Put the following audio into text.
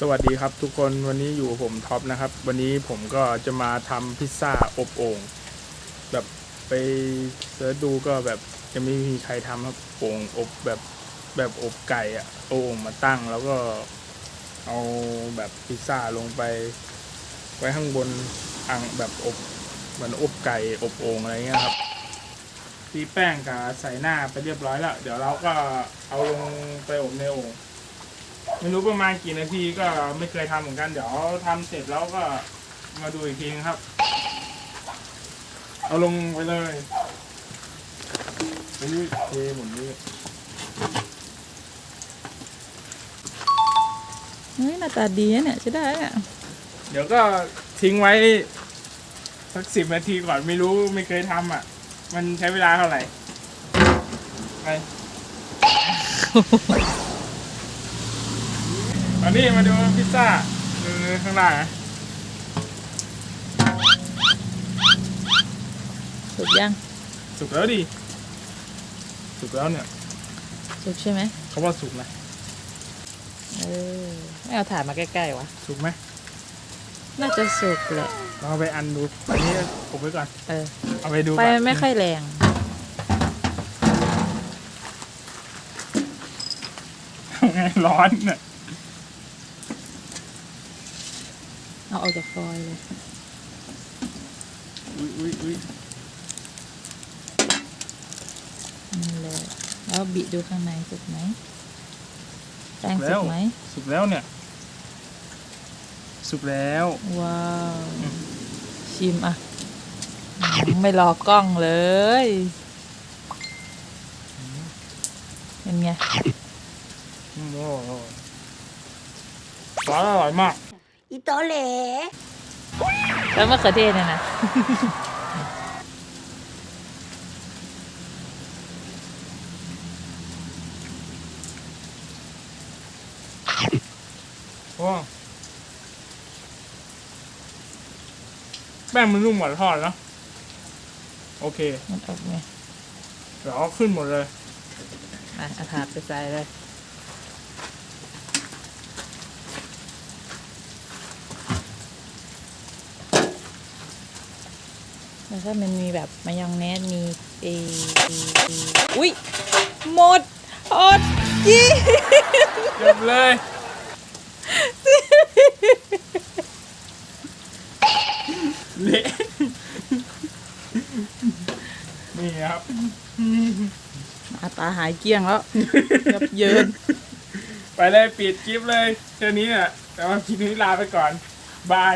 สวัสดีครับทุกคนวันนี้อยู่ผมท็อปนะครับ วันนี้ผมก็จะมาทำพิซซ่าอบโอ่งแบบไปเสิร์ชดูก็แบบยังไม่มีใครทำครับโอ่งอบแบบแบบอบไก่อะเอาโอ่งมาตั้งแล้วก็เอาแบบพิซซ่าลงไป ไว้ข้างบนอ่างแบบอบเหมือนอบไก่อบโอ่งอะไรเงี้ยครับตีแป้งกับใส่หน้าไปเรียบร้อยแล้ว เดี๋ยวเราก็เอาลงไปอบในโอ่ง ไม่รู้ประมาณกี่นาทีก็ไม่เคยทำเหมือนกัน เดี๋ยวทำเสร็จแล้วก็มาดูอีกทีนะครับ เอาลงไปเลยอันนี้เทหมุนนี้เฮ้ยหน้าตาดีนะเนี่ยใช่ได้อะเดี๋ยวก็ทิ้งไว้สักสิบนาทีก่อนไม่รู้ไม่เคยทำอะ มันใช้เวลาเท่าไหร่ไปต อนนี้มาดูพิซซ่าดูข้างล่างนะสุกยังสุกแล้วดิสุกแล้วเนี่ย สุกใช่ไหมเขาว่าสุกนะเออไม่เอาถ่านมาใกล้ๆวะสุกไหมน่าจะสุกแหละเราเอาไปอันดูอันนี้ผมไว้ก่อนเออเอาไปดูไฟก่อนมันไม่ค่อยแรงทำไงร้อนเนี่ย เอาออกจากฟอยล์เลย อุ้ยอุ้ยอุ้ยนี่เลย แล้วบิดูข้างในสุกไหมแป้งสุกไหม สุกแล้วเนี่ย สุกแล้ว ว้าว ชิมอะอืมไม่รอกล้องเลย เป็นไง โอ้โหร้อนอร่อยมาก อีโตเหลแล้วมะเขือเทศเนี่ยนะโอ้แป้งมันนุ่มกว่าทอดเนอะโอเคมันออกไงเดี๋ยวเอาขึ้นหมดเลย อะเอาถาดไปใส่เลย แล้วถ้ามันมีแบบมายองเนสมีเออุ้ยหมดอดจีเรียบเลย เละนี่ครับอาตาหายเกลี้ยงแล้วยับเยิน ไปเลยปิดคลิปเลยเท่านี้น่ะแต่ว่าคลิปนี้ลาไปก่อน บาย